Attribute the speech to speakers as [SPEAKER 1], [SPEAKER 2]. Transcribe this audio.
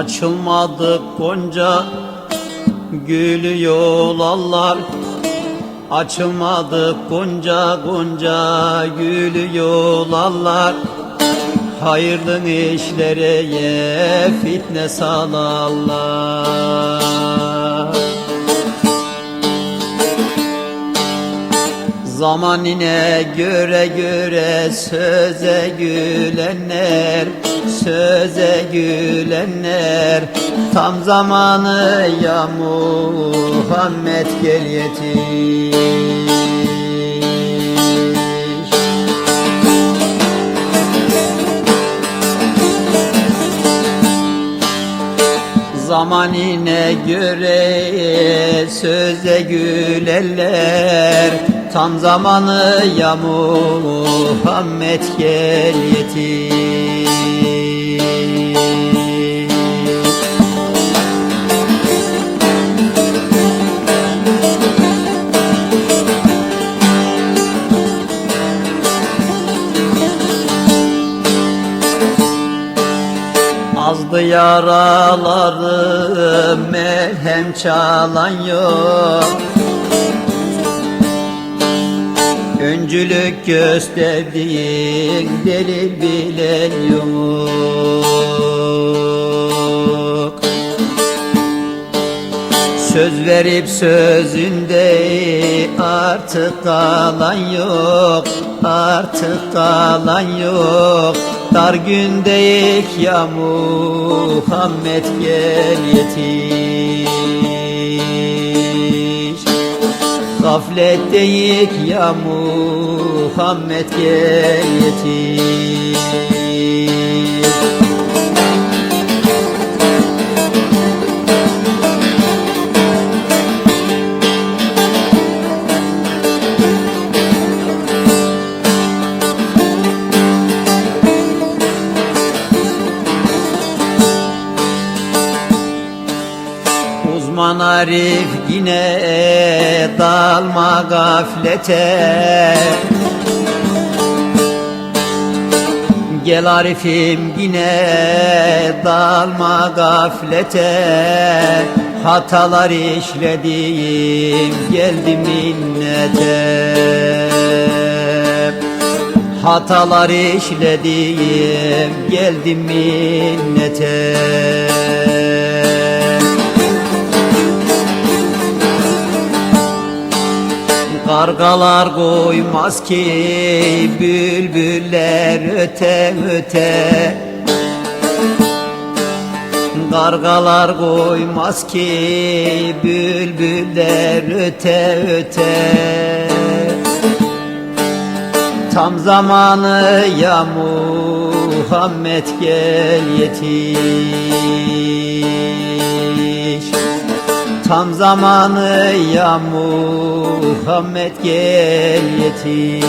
[SPEAKER 1] Açılmadı gonca gülü yolallar Açılmadı gonca gonca gülü yolallar Hayırlı işlere ye fitne salarlar Zamanine göre göre söze gülenler Söze gülenler. Tam zamanı ya Muhammed gel yetiş. Zamanine göre söze gülerler Tam zamanı ya Muhammed gel yetiş Azdı yaraları merhem çalan yok Öncülük gösterdiğin delil bilen yok. Söz verip sözünde artık kalan yok Artık kalan yok. Dar gündeyik ya Muhammed gel yetiş Gafletteyik ya Muhammed gel yetiş Uzman Arif yine dalma gaflete. Gel Arif'im yine dalma gaflete. Hatalar işledim geldim minnete. Hatalar işledim geldim minnete Kargalar koymaz ki bülbüller öte öte. Kargalar koymaz ki bülbüller öte öte. Tam zamanı ya Muhammed gel yetiş Tam zamanı ya Muhammed gel yetiş